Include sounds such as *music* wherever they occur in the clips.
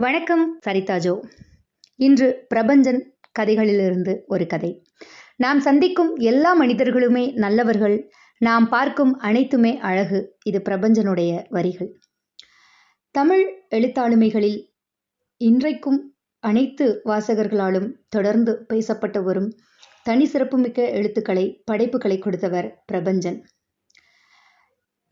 வணக்கம் சரிதா ஜோ. இன்று பிரபஞ்சன் கதைகளிலிருந்து ஒரு கதை. நாம் சந்திக்கும் எல்லா மனிதர்களுமே நல்லவர்கள். நாம் பார்க்கும் அனைத்துமே அழகு. இது பிரபஞ்சனுடைய வரிகள். தமிழ் எழுத்தாளுமைகளில் இன்றைக்கும் அனைத்து வாசகர்களாலும் தொடர்ந்து பேசப்பட்டு வரும் தனி சிறப்புமிக்க எழுத்துக்களை படைப்புகளை கொடுத்தவர் பிரபஞ்சன்.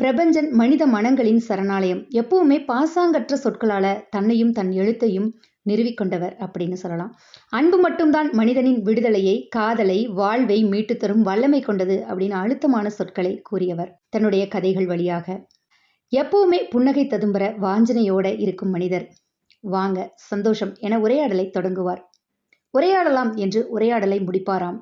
பிரபஞ்சன் மனித மனங்களின் சரணாலயம். எப்பவுமே பாசாங்கற்ற சொற்களால தன்னையும் தன் எழுத்தையும் நிறுவிக்கொண்டவர் அப்படின்னு சொல்லலாம். அன்பு மட்டும்தான் மனிதனின் விடுதலையை காதலை வாழ்வை மீட்டு தரும் வல்லமை கொண்டது அப்படின்னு அழுத்தமான சொற்களை கூறியவர் தன்னுடைய கதைகள் வழியாக. எப்பவுமே புன்னகை ததும்புற வாஞ்சனையோட இருக்கும் மனிதர். வாங்க சந்தோஷம் என உரையாடலை தொடங்குவார். உரையாடலாம் என்று உரையாடலை முடிப்பாராம்.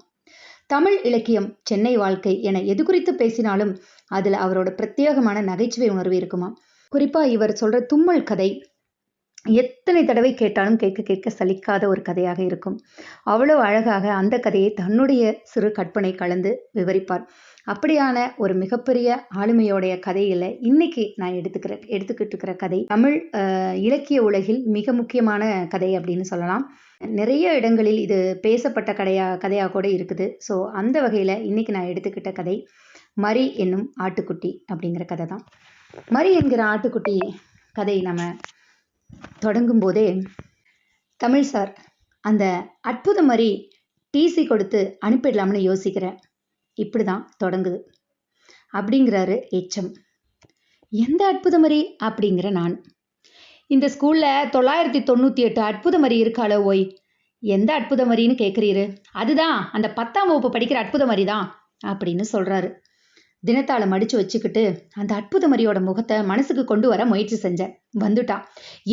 தமிழ் இலக்கியம் சென்னை வாழ்க்கை என எது குறித்து பேசினாலும் அதில் அவரோட பிரத்யேகமான நகைச்சுவை உணர்வு இருக்குமா? குறிப்பாக இவர் சொல்கிற தும்மல் கதை எத்தனை தடவை கேட்டாலும் கேட்க கேட்க சலிக்காத ஒரு கதையாக இருக்கும். அவ்வளோ அழகாக அந்த கதையை தன்னுடைய சிறு கற்பனை கலந்து விவரிப்பார். அப்படியான ஒரு மிகப்பெரிய ஆளுமையோடைய கதையில் இன்னைக்கு நான் எடுத்துக்கிற எடுத்துக்கிட்டு இருக்கிற கதை தமிழ் இலக்கிய உலகில் மிக முக்கியமான கதை அப்படின்னு சொல்லலாம். நிறைய இடங்களில் இது பேசப்பட்ட கதையா கதையாக கூட இருக்குது. ஸோ அந்த வகையில் இன்னைக்கு நான் எடுத்துக்கிட்ட கதை மரி என்னும் ஆட்டுக்குட்டி அப்படிங்கிற கதை தான் மரி என்கிற ஆட்டுக்குட்டி கதை நம்ம தொடங்கும் போதே தமிழ் சார் அந்த அற்புத மாதிரி டிசி கொடுத்து அனுப்பிடலாம்னு யோசிக்கிறேன் இப்படி தான் தொடங்குது. அப்படிங்கிறாரு எச்சம் எந்த அற்புத மாதிரி அப்படிங்கிற நான். இந்த ஸ்கூலில் தொள்ளாயிரத்தி தொண்ணூற்றி எட்டு அற்புத மாதிரி இருக்காளோ ஓய். எந்த அற்புத மரின்னு கேட்குறீரு அதுதான் அந்த பத்தாம் வகுப்பு படிக்கிற அற்புத மாதிரி தான் அப்படின்னு சொல்கிறாரு தினத்தாளை மடித்து வச்சுக்கிட்டு அந்த அற்புத மரியோட முகத்தை மனசுக்கு கொண்டு வர முயற்சி செஞ்சேன். வந்துட்டான்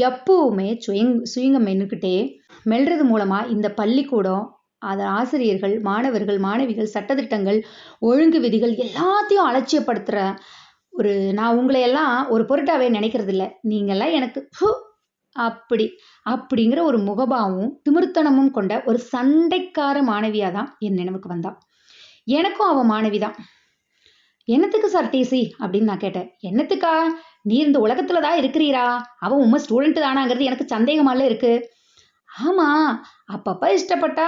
எப்பவுமே சுயங் சுயங்கம் மென்னுக்கிட்டே மெல்றது மூலமாக இந்த பள்ளிக்கூடம் அதன் ஆசிரியர்கள் மாணவர்கள் மாணவிகள் சட்டத்திட்டங்கள் ஒழுங்கு விதிகள் எல்லாத்தையும் அலட்சியப்படுத்துகிற ஒரு நான் உங்களையெல்லாம் ஒரு பொருட்டாவே நினைக்கிறது இல்லை நீங்கள்லாம் எனக்கு அப்படி அப்படிங்கிற ஒரு முகபாவும் திமிர்த்தனமும் கொண்ட ஒரு சண்டைக்கார மாணவியாக தான் என் நினைவுக்கு வந்தான் எனக்கும் அவன் மாணவி தான் என்னத்துக்கு சார் டிசி அப்படின்னு நான் கேட்டேன். என்னத்துக்கா? நீ இந்த உலகத்துல தான் இருக்கிறீரா? அவன் உண்மை ஸ்டூடெண்ட் தானாங்கிறது எனக்கு சந்தேகமால இருக்கு. ஆமா அப்பப்போ இஷ்டப்பட்டா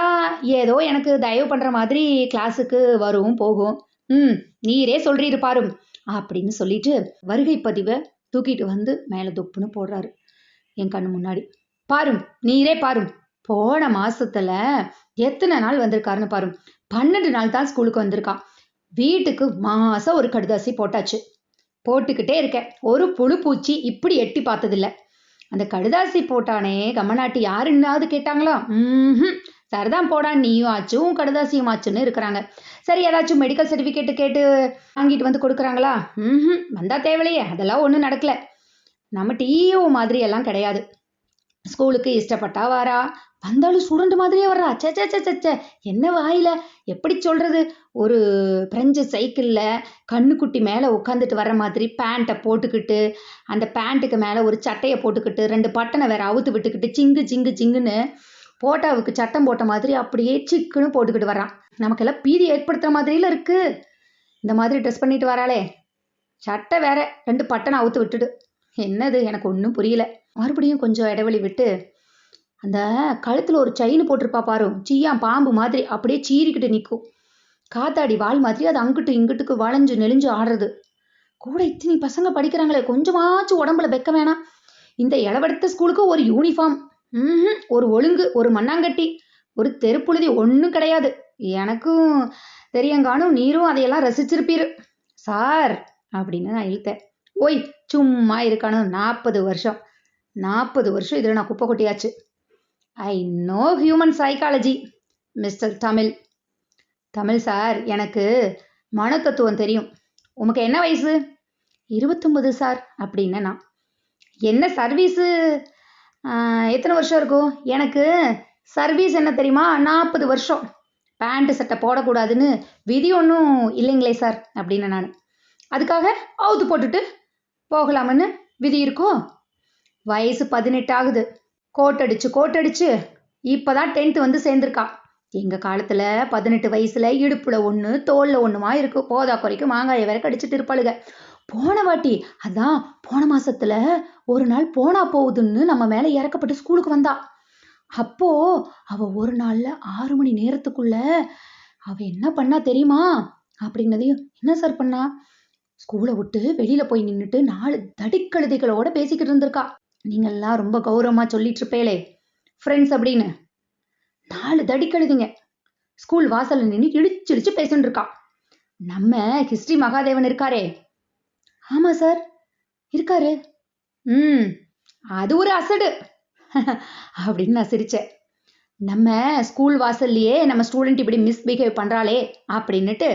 ஏதோ எனக்கு தயவு பண்ற மாதிரி கிளாஸுக்கு வரும் போகும். ம் நீரே சொல்றீரு பாரும் அப்படின்னு சொல்லிட்டு வருகை பதிவை தூக்கிட்டு வந்து மேலே தொப்புன்னு போடுறாரு. என் கண்ணு முன்னாடி. பாரும் நீரே பாரும் போன மாசத்துல எத்தனை நாள் வந்திருக்காருன்னு பாரும். பன்னெண்டு நாள் தான் ஸ்கூலுக்கு வந்திருக்கான். வீட்டுக்கு மாசம் ஒரு கடுதாசி போட்டாச்சு. போட்டுக்கிட்டே இருக்கேன். ஒரு புழு பூச்சி இப்படி எட்டி பார்த்ததில்ல. அந்த கடுதாசி போட்டானே கம்மநாட்டி யாருன்னாவது கேட்டாங்களா? ம் சரிதான் போடா நீயும் ஆச்சும் கடுதாசியும் ஆச்சுன்னு இருக்கிறாங்க. சரி ஏதாச்சும் மெடிக்கல் சர்டிஃபிகேட்டு கேட்டு வாங்கிட்டு வந்து கொடுக்குறாங்களா? ம் வந்தா தேவையில்லையே அதெல்லாம் ஒன்றும் நடக்கல. நம்ம டிஓ மாதிரி எல்லாம் கிடையாது. ஸ்கூலுக்கு இஷ்டப்பட்டா வாரா வந்தாலும் ஸ்டூடெண்ட் மாதிரியே வர்றா. சச்சே சச்சே என்ன வாயில? எப்படி சொல்றது? ஒரு பிரெஞ்சு சைக்கிளில் கண்ணுக்குட்டி மேலே உட்காந்துட்டு வர மாதிரி பேண்ட்டை போட்டுக்கிட்டு அந்த பேண்ட்டுக்கு மேலே ஒரு சட்டையை போட்டுக்கிட்டு ரெண்டு பட்டனை வேற அவுத்து விட்டுக்கிட்டு சிங்கு சிங்கு சிங்குன்னு போட்டாவுக்கு சட்டம் போட்ட மாதிரி அப்படியே சிக்குன்னு போட்டுக்கிட்டு வரான் நமக்கெல்லாம் பீதி ஏற்படுத்துகிற மாதிரில இருக்கு. இந்த மாதிரி ட்ரெஸ் பண்ணிட்டு வராளே. சட்டை வேற ரெண்டு பட்டனை அவுத்து விட்டுடு. என்னது? எனக்கு ஒன்றும் புரியல. மறுபடியும் கொஞ்சம் இடைவெளி விட்டு அந்த கழுத்தில் ஒரு செயின் போட்டிருப்பா பாரு சீயா பாம்பு மாதிரி அப்படியே சீறிக்கிட்டு நிற்கும் காத்தாடி வால் மாதிரி அது அங்கிட்டு இங்கிட்டுக்கு வளைஞ்சு நெளிஞ்சு ஆடுறது. கூட இத்தினி பசங்க படிக்கிறாங்களே கொஞ்சமாச்சும் உடம்புல வைக்க வேணாம். இந்த இளவெடுத்த ஸ்கூலுக்கு ஒரு யூனிஃபார்ம் ம் ஒரு ஒழுங்கு ஒரு மண்ணாங்கட்டி. ஒரு தெருப்புழுதி ஒன்றும் கிடையாது. எனக்கும் தெரியங்கானும் நீரும் அதையெல்லாம் ரசிச்சிருப்பீரு. சார் அப்படின்னு நான் இழுத்தேன். ஓய் சும்மா இருக்கானு நாற்பது வருஷம். நாற்பது வருஷம் இதில் நான் குப்பை கொட்டியாச்சு. I know human psychology mister Tamil Tamil sir எனக்கு மனத்தத்துவம் தெரியும். உமக்கு என்ன வயசு? இருபத்தொம்பது சார் அப்படின்னு நான். என்ன சர்வீஸு எத்தனை வருஷம் இருக்கும்? எனக்கு சர்வீஸ் என்ன தெரியுமா? நாற்பது வருஷம். பேண்ட்டு சட்டை போடக்கூடாதுன்னு விதி ஒன்றும் இல்லைங்களே சார் அப்படின்னு நான். அதுக்காக அவுத்து போட்டுட்டு போகலாமன்னு விதி இருக்கோ வயசு பதினெட்டு ஆகுது. கோட்டடிச்சு இப்போ இப்போதான் டென்த்து வந்து சேர்ந்துருக்கா. எங்கள் காலத்தில் பதினெட்டு வயசில் இடுப்பில் ஒன்று தோலில் ஒன்றுமா இருக்கு. போதா குறைக்கும் மாங்காயை வேற கடிச்சிட்டு இருப்பாளுங்க போன வாட்டி அதான் போன மாசத்துல ஒரு நாள் போனா போகுதுன்னு நம்ம மேல இறக்கப்பட்டு ஸ்கூலுக்கு வந்தா. அப்போ அவ ஒரு நாள்ல ஆறு மணி நேரத்துக்குள்ள அவ என்ன பண்ணா தெரியுமா? அப்படின்னதையும் என்ன சார் பண்ணா? ஸ்கூலை விட்டு வெளியில போய் நின்றுட்டு நாலு தடிக்கழுதைகளோட பேசிக்கிட்டு இருந்திருக்கா. நீங்கள்லாம் ரொம்ப கௌரவமாக சொல்லிட்டு இருப்பேளே ஃப்ரெண்ட்ஸ் அப்படின்னு. நாலு தடிக்கழுதிங்க ஸ்கூல் வாசலில் நின்று இடிச்சு இடிச்சு பேசிட்டு இருக்கா நம்ம ஹிஸ்ட்ரி மகாதேவன் இருக்காரே. ஆமாம் சார் இருக்காரு. ம் அது ஒரு அசடு. *laughs* அப்படின்னு நான் சிரிச்சேன். நம்ம ஸ்கூல் வாசல்லையே நம்ம ஸ்டூடெண்ட் இப்படி மிஸ்பிஹேவ் பண்ணுறாளே அப்படின்னுட்டு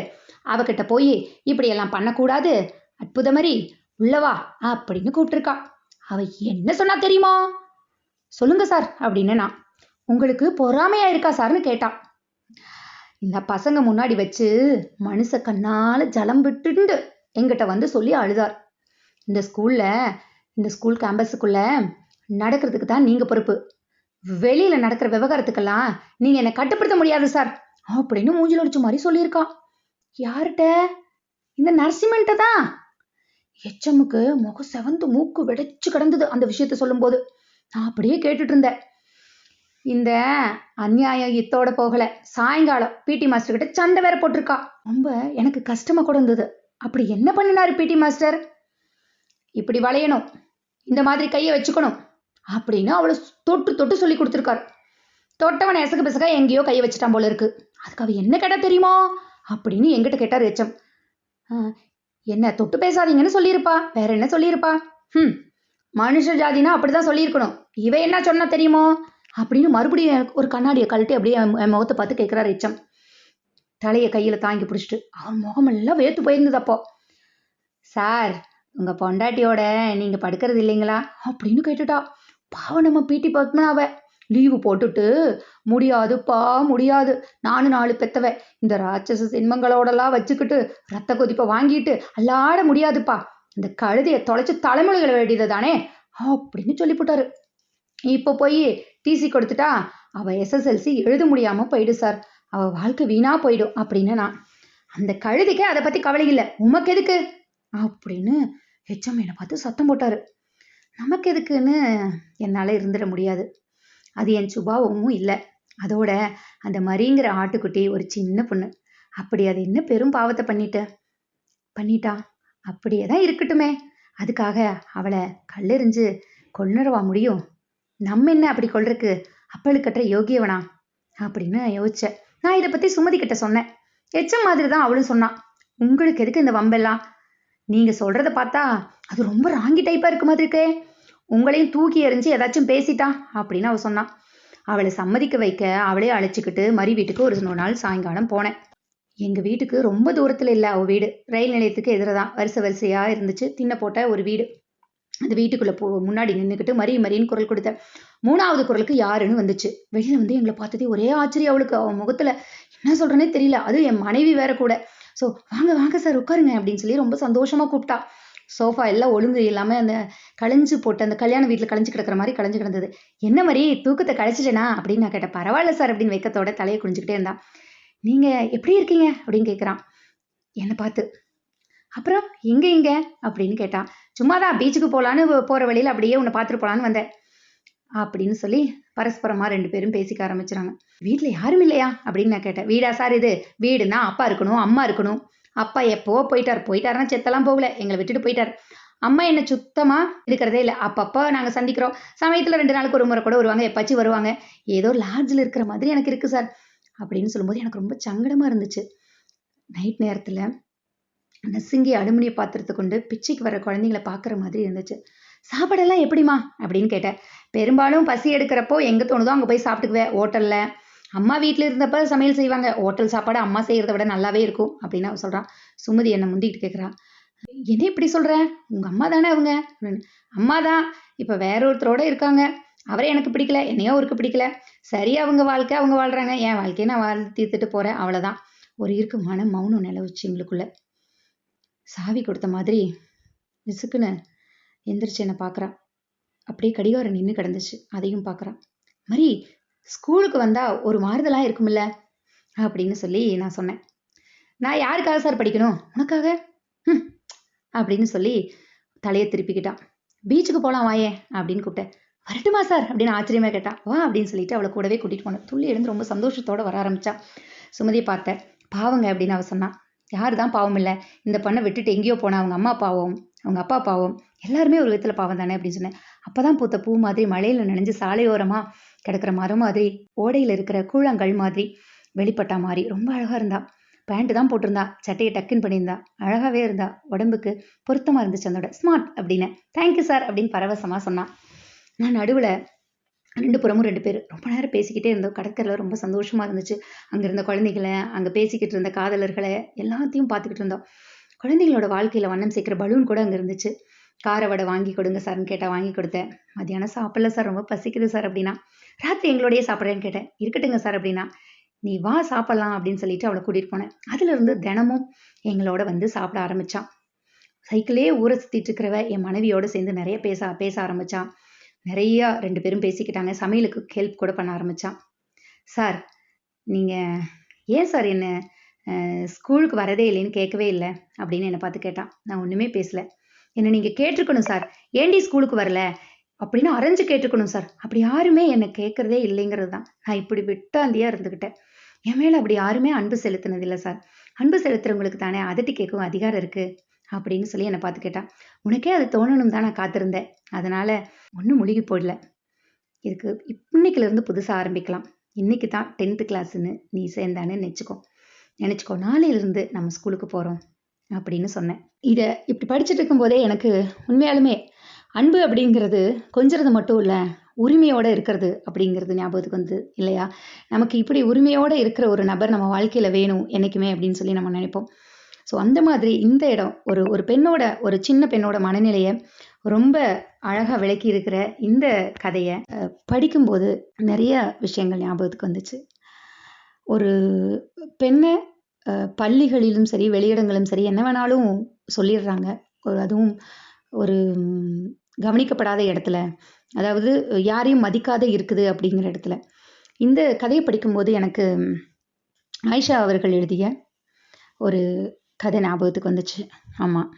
அவகிட்ட போய் இப்படியெல்லாம் பண்ணக்கூடாது. அற்புதமரி உள்ளவா அப்படின்னு கூப்பிட்டுருக்கா. அவ என்ன சொன்னா தெரியுமா? சொல்லுங்க சார் அப்படின்னு நான். உங்களுக்கு பொறாமையா இருக்கா சார்னு கேட்டான் இந்த பசங்க முன்னாடி வச்சு மனுஷ கண்ணால ஜலம் விட்டுண்டு எங்கிட்ட வந்து சொல்லி அழுதார். இந்த ஸ்கூல்ல இந்த ஸ்கூல் கேம்பஸுக்குள்ள நடக்கிறதுக்கு தான் நீங்க பொறுப்பு. வெளியில நடக்கிற விவகாரத்துக்கெல்லாம் நீங்க என்னை கட்டுப்படுத்த முடியாது சார் அப்படின்னு மூஞ்சில் அடிச்ச மாதிரி சொல்லியிருக்கான் யார்கிட்ட? இந்த நரசிம்மன்ட்ட தான். எச்சமுக்கு முகம் செவந்து மூக்கு வெடைச்சு கிடந்தது அந்த விஷயத்த சொல்லும்போது. நான் அப்படியே கேட்டுட்டு இருந்தேன் இந்த அந்நியாயம் இத்தோட போகல. சாயங்காலம் பிடி மாஸ்டர் கிட்ட சண்டை வேற போட்டிருக்கா. ரொம்ப எனக்கு கஷ்டமா கூட இருந்தது. அப்படி என்ன பண்ணினாரு பிடி மாஸ்டர் இப்படி வளையணும். இந்த மாதிரி கையை வச்சுக்கணும். அப்படின்னு அவளை தொட்டு தொட்டு சொல்லி கொடுத்துருக்காரு. தொட்டவன் எசகு பிசக எங்கேயோ கையை வச்சுட்டான் போல இருக்கு. அதுக்கு அவ என்ன கேட்டா தெரியுமா? அப்படின்னு எங்கிட்ட கேட்டார் எச்சம். "ஆ, என்ன தொட்டு பேசாதீங்கன்னு சொல்லியிருப்பா. வேற என்ன சொல்லியிருப்பா? ம் மனுஷ ஜாதினா அப்படிதான் சொல்லியிருக்கணும். இவ என்ன சொன்னா தெரியுமோ? அப்படின்னு மறுபடியும் ஒரு கண்ணாடியை கழட்டி அப்படியே என் முகத்தை பார்த்து கேட்குறாரு எச்சம் தலையை கையில தாங்கி பிடிச்சிட்டு அவன் முகமெல்லாம் வேத்து போயிருந்தது அப்போ. சார் உங்க பொண்டாட்டியோட நீங்க படுக்கிறது இல்லைங்களா? அப்படின்னு கேட்டுட்டா. பாவம் நம்ம பிடி பத்மனாவை லீவு போட்டுட்டு முடியாதுப்பா முடியாது. நானும் நாலு பெத்தவ. இந்த ராட்சச சின்மங்களோடலாம் வச்சுக்கிட்டு ரத்த கொதிப்பை வாங்கிட்டு அல்லாட முடியாதுப்பா. இந்த கழுதியை தொலைச்சு தலைமுறைகளை வேண்டியது தானே அப்படின்னு சொல்லிவிட்டாரு இப்போ போய் டிசி கொடுத்துட்டா அவள் எஸ்எஸ்எல்சி எழுத முடியாமல் போயிடு சார் அவள் வாழ்க்கை வீணாக போயிடும் அப்படின்னு நான். அந்த கழுதிக்கே அதை பற்றி கவலை இல்லை. உமக்கு எதுக்கு? அப்படின்னு ஹெச்எம் என்னை பார்த்து சத்தம் போட்டாரு. நமக்கு எதுக்குன்னு என்னால் இருந்துட முடியாது. அது என் சுபாவமும் இல்லை. அதோட அந்த மரிங்கிற ஆட்டுக்குட்டி ஒரு சின்ன பொண்ணு. அப்படி அது என்ன பெரும் பாவத்தை பண்ணிட்ட? பண்ணிட்டா? அப்படியே தான் இருக்கட்டுமே. அதுக்காக அவளை கல்லெறிஞ்சு கொள்ளுறவா முடியும். நம்ம என்ன அப்படி கொள்றதுக்கு அப்பழுக்கற்ற யோகியவனா? அப்படின்னு யோசிச்சேன் நான் இதை பத்தி சுமதி கிட்ட சொன்னேன். எச்சம் மாதிரி தான் அவளும் சொன்னான் உங்களுக்கு எதுக்கு இந்த வம்பெல்லாம்? நீங்க சொல்றத பார்த்தா அது ரொம்ப ராங்கி டைப்பா இருக்க மாதிரி இருக்கே. உங்களையும் தூக்கி எறிஞ்சு ஏதாச்சும் பேசிட்டா? அப்படின்னு அவ சொன்னான் அவளை சம்மதிக்க வைக்க அவளே அழைச்சிக்கிட்டு மறி வீட்டுக்கு ஒரு நாள் சாயங்காலம் போனேன். எங்க வீட்டுக்கு ரொம்ப தூரத்துல இல்லை அவ வீடு. ரயில் நிலையத்துக்கு எதிரதான் வரிசை வரிசையா இருந்துச்சு. தின்ன போட்ட ஒரு வீடு. அந்த வீட்டுக்குள்ள போ முன்னாடி நின்றுக்கிட்டு மரி மரின்னு குரல் கொடுத்தேன். மூணாவது குரலுக்கு யாருன்னு வந்துச்சு. வெளியில வந்து எங்களை பார்த்ததே ஒரே ஆச்சரியம் அவளுக்கு. அவன் முகத்துல என்ன சொல்றேனே தெரியல. அதுவும் என் மனைவி வேற கூட. ஸோ வாங்க வாங்க சார் உட்காருங்க அப்படின்னு சொல்லி ரொம்ப சந்தோஷமா கூப்பிட்டா. சோஃபா எல்லாம் ஒழுங்கு இல்லாமல் அந்த களைஞ்சு போட்டு அந்த கல்யாண வீட்டில் களைஞ்சு கிடக்கிற மாதிரி களைஞ்சு கிடந்தது. என்ன மாதிரி தூக்கத்தை கழிச்சிட்டேனா அப்படின்னு நான் கேட்டேன். பரவாயில்ல சார் அப்படின்னு வெக்கத்தோட தலையை குளிஞ்சுக்கிட்டே இருந்தான். நீங்கள் எப்படி இருக்கீங்க? அப்படின்னு கேட்குறான் என்னை பார்த்து. அப்புறம் எங்கே இங்கே அப்படின்னு கேட்டான். சும்மாதான் பீச்சுக்கு போகலான்னு போகிற வழியில் அப்படியே உன்னை பார்த்துட்டு போலான்னு வந்தேன். அப்படின்னு சொல்லி பரஸ்பரமாக ரெண்டு பேரும் பேசிக்க ஆரம்பிச்சுறாங்க. வீட்டில் யாரும் இல்லையா? அப்படின்னு நான் கேட்டேன். வீடா சார் இது? வீடுனா அப்பா இருக்கணும் அம்மா இருக்கணும். அப்பா எப்போவோ போயிட்டார். போயிட்டாருன்னா செத்தெல்லாம் போகல. எங்களை விட்டுட்டு போயிட்டார். அம்மா என்ன சுத்தமா இருக்கிறதே இல்லை. அப்பப்போ நாங்கள் சந்திக்கிறோம். சமயத்தில் ரெண்டு நாளுக்கு ஒரு முறை கூட வருவாங்க. எப்பாச்சும் வருவாங்க. ஏதோ லாட்ஜில் இருக்கிற மாதிரி எனக்கு இருக்கு சார் அப்படின்னு சொல்லும்போது எனக்கு ரொம்ப சங்கடமா இருந்துச்சு. நைட் நேரத்தில் நசுங்கி அலுமினிய பாத்திரத்தை கொண்டு பிச்சைக்கு வர குழந்தைங்களை பார்க்குற மாதிரி இருந்துச்சு. சாப்பாடெல்லாம் எப்படிமா அப்படின்னு கேட்டேன். பெரும்பாலும் பசி எடுக்கிறப்போ எங்கே தோணுதோ அங்கே போய் சாப்பிட்டுக்குவேன். ஹோட்டலில் அம்மா வீட்டில் இருந்தப்ப சமையல் செய்வாங்க. ஹோட்டல் சாப்பாடு அம்மா செய்கிறத விட நல்லாவே இருக்கும் அப்படின்னு அவன் சொல்கிறான் சுமதி என்னை முந்திக்கிட்டு கேட்குறா என்ன இப்படி சொல்கிறேன் உங்கள் அம்மா தானே அவங்க? அம்மா தான். இப்போ வேற ஒருத்தரோட இருக்காங்க. அவரே எனக்கு பிடிக்கல. என்னையோ அவருக்கு பிடிக்கல. சரி அவங்க வாழ்க்கை அவங்க வாழ்கிறாங்க என் வாழ்க்கையை நான் வாழ் தீர்த்துட்டு போகிறேன் அவ்வளோதான் ஒரு இறுக்கமான மௌனம் நிலவுச்சு எங்களுக்குள்ள. சாவி கொடுத்த மாதிரி விசுக்குன்னு எந்திரிச்சு என்னை பார்க்குறான் அப்படியே கடிகாரம் நின்று கிடந்துச்சு. அதையும் பார்க்குறான் மரி ஸ்கூலுக்கு வந்தால் ஒரு மாறுதலாக இருக்கும்ல? அப்படின்னு சொல்லி நான் சொன்னேன். நான் யாருக்காக சார் படிக்கணும்? உனக்காக? ம் அப்படின்னு சொல்லி தலையை திருப்பிக்கிட்டான். பீச்சுக்கு போகலாம் வாயே அப்படின்னு கூப்பிட்டேன். வரட்டுமா சார்? அப்படின்னு ஆச்சரியமாக கேட்டா. வா அப்படின்னு சொல்லிட்டு அவளை கூடவே கூட்டிகிட்டு போனேன். துள்ளி எழுந்து ரொம்ப சந்தோஷத்தோட வர ஆரம்பிச்சா. சுமதியை பார்த்தேன். பாவங்க அப்படின்னு அவ சொன்னான் யார் தான் பாவம் இல்லை. இந்த பண்ணை விட்டுட்டு எங்கேயோ போனால் அவங்க அம்மா பாவம் அவங்க அப்பா பாவம் எல்லாருமே ஒரு விதத்தில் பாவம் தானே அப்படின்னு சொன்னேன். அப்போ தான் பூத்த பூ மாதிரி மழையில் நனைஞ்சு சாலையோரமாக கிடக்கிற மரம் மாதிரி ஓடையில் இருக்கிற கூழாங்கல் மாதிரி வெளிப்பட்டா மாதிரி ரொம்ப அழகாக இருந்தா. பேண்ட் தான் போட்டிருந்தா சட்டையை டக்குன்னு பண்ணியிருந்தா. அழகாகவே இருந்தா. உடம்புக்கு பொருத்தமாக இருந்துச்சு அதோட. ஸ்மார்ட் அப்படின்னு. தேங்க்யூ சார் அப்படின்னு பரவசமாக சொன்னான் நான் நடுவில் ரெண்டு புறமும் ரெண்டு பேர் ரொம்ப நேரம் பேசிக்கிட்டே இருந்தோம். கடற்கரையில் ரொம்ப சந்தோஷமாக இருந்துச்சு. அங்கே இருந்த குழந்தைகளை அங்கே பேசிக்கிட்டு இருந்த காதலர்களை எல்லாத்தையும் பார்த்துக்கிட்டு இருந்தோம். குழந்தைகளோட வாழ்க்கையில் வண்ணம் சேர்க்குற பலூன் கூட அங்கே இருந்துச்சு. கார வடை வாங்கி கொடுங்க சார்னு கேட்டால் வாங்கி கொடுத்தேன். மதியானம் சாப்பிடல சார் ரொம்ப பசிக்குது சார் அப்படின்னா ராத்திரி எங்களோடய சாப்பிட்றேன்னு கேட்டேன். இருக்கட்டுங்க சார் அப்படின்னா நீ வா சாப்பிட்லாம் அப்படின்னு சொல்லிட்டு அவளை கூட்டிகிட்டு போனேன். அதுலேருந்து தினமும் எங்களோட வந்து சாப்பிட ஆரம்பித்தான் சைக்கிளே ஊரை சுற்றிட்டு இருக்கிறவ என் மனைவியோடு சேர்ந்து நிறைய பேச பேச ஆரம்பிச்சான். நிறையா ரெண்டு பேரும் பேசிக்கிட்டாங்க. சமையலுக்கு ஹெல்ப் கூட பண்ண ஆரம்பிச்சான். சார் நீங்கள் ஏன் சார் என்ன ஸ்கூலுக்கு வரதே இல்லைன்னு கேட்கவே இல்லை அப்படின்னு என்னை பார்த்து கேட்டான். நான் ஒன்றுமே பேசலை. என்னை நீங்கள் கேட்டிருக்கணும் சார். ஏண்டி ஸ்கூலுக்கு வரல? அப்படின்னு அரைஞ்சு கேட்டுக்கணும் சார். அப்படி யாருமே என்னை கேட்குறதே இல்லைங்கிறது தான். நான் இப்படி விட்டாந்தியாக இருந்துக்கிட்டேன் என் மேலே அப்படி யாருமே அன்பு செலுத்தினதில்லை சார். அன்பு செலுத்துறவங்களுக்கு தானே அதட்டி கேட்கும் அதிகாரம் இருக்குது அப்படின்னு சொல்லி என்னை பார்த்து கேட்டான் உனக்கே அது தோணணும் தான் நான் காத்திருந்தேன். அதனால் ஒன்றும் முழுகி போடல. இதுக்கு இன்னைக்குலேருந்து புதுசாக ஆரம்பிக்கலாம். இன்னைக்கு தான் டென்த்து கிளாஸ்ன்னு நீ சேர்ந்தானே நினச்சிக்கோ. நினச்சிக்கோ. நாளையிலிருந்து நம்ம ஸ்கூலுக்கு போகிறோம் அப்படின்னு சொன்னேன். இதை இப்படி படிச்சுட்டு இருக்கும்போதே எனக்கு உண்மையாலுமே அன்பு அப்படிங்கிறது கொஞ்சிறது மட்டும் இல்லை உரிமையோடு இருக்கிறது அப்படிங்கிறது ஞாபகத்துக்கு வந்து இல்லையா? நமக்கு இப்படி உரிமையோடு இருக்கிற ஒரு நபர் நம்ம வாழ்க்கையில் வேணும் என்னைக்குமே அப்படின்னு சொல்லி நம்ம நினைப்போம். ஸோ அந்த மாதிரி இந்த இடம் ஒரு ஒரு பெண்ணோட ஒரு சின்ன பெண்ணோட மனநிலையை ரொம்ப அழகாக விளக்கி இருக்கிற இந்த கதையை படிக்கும்போது நிறைய விஷயங்கள் ஞாபகத்துக்கு வந்துச்சு. ஒரு பெண்ணை பள்ளிகளிலும் சரி வெளியிடங்களும் சரி என்ன வேணாலும் சொல்லிடுறாங்க. ஒரு அதுவும் ஒரு கவனிக்கப்படாத இடத்துல. அதாவது யாரையும் மதிக்காத இருக்குது அப்படிங்கிற இடத்துல. இந்த கதையை படிக்கும்போது எனக்கு ஆயிஷா அவர்கள் எழுதிய ஒரு கதை ஞாபகத்துக்கு வந்துச்சு. ஆமாம்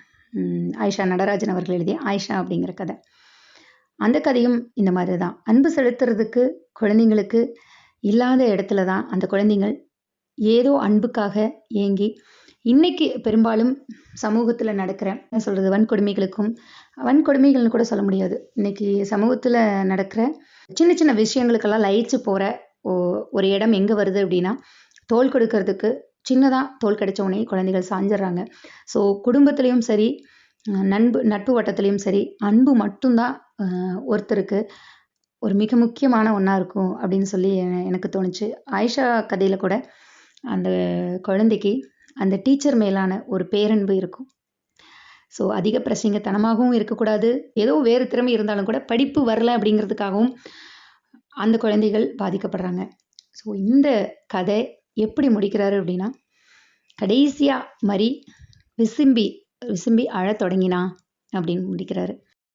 ஆயிஷா நடராஜன் அவர்கள் எழுதிய ஆயிஷா அப்படிங்கிற கதை. அந்த கதையும் இந்த மாதிரி தான். அன்பு செலுத்துறதுக்கு குழந்தைங்களுக்கு இல்லாத இடத்துல தான் அந்த குழந்தைங்கள் ஏதோ அன்புக்காக ஏங்கி இன்னைக்கு பெரும்பாலும் சமூகத்தில் நடக்கிற என்ன சொல்கிறது வன்கொடுமைகளுக்கும் வன்கொடுமைகள்னு கூட சொல்ல முடியாது. இன்னைக்கு சமூகத்தில் நடக்கிற சின்ன சின்ன விஷயங்களுக்கெல்லாம் லயிச்சு போகிற ஒரு இடம் எங்கே வருது அப்படின்னா தோல் கொடுக்கறதுக்கு சின்னதாக தோல் கிடைச்ச உடனே குழந்தைகள் சாஞ்சிடுறாங்க. ஸோ குடும்பத்துலேயும் சரி நண்பு நட்பு வட்டத்துலேயும் சரி அன்பு மட்டும்தான் ஒருத்தருக்கு ஒரு மிக முக்கியமான ஒன்றா இருக்கும் அப்படின்னு சொல்லி எனக்கு தோணுச்சு. ஆயிஷா கதையில் கூட அந்த குழந்தைக்கு அந்த டீச்சர் மேலான ஒரு பேரன்பு இருக்கும். ஸோ அதிக பிரசங்கத்தனமாகவும் இருக்கக்கூடாது. ஏதோ வேறு திறமை இருந்தாலும் கூட படிப்பு வரல அப்படிங்கிறதுக்காகவும் அந்த குழந்தைகள் பாதிக்கப்படுறாங்க. ஸோ இந்த கதை எப்படி முடிக்கிறாரு அப்படின்னா கடைசியாக மரி விசும்பி விசும்பி அழத் தொடங்கினா அப்படின்னு முடிக்கிறாரு.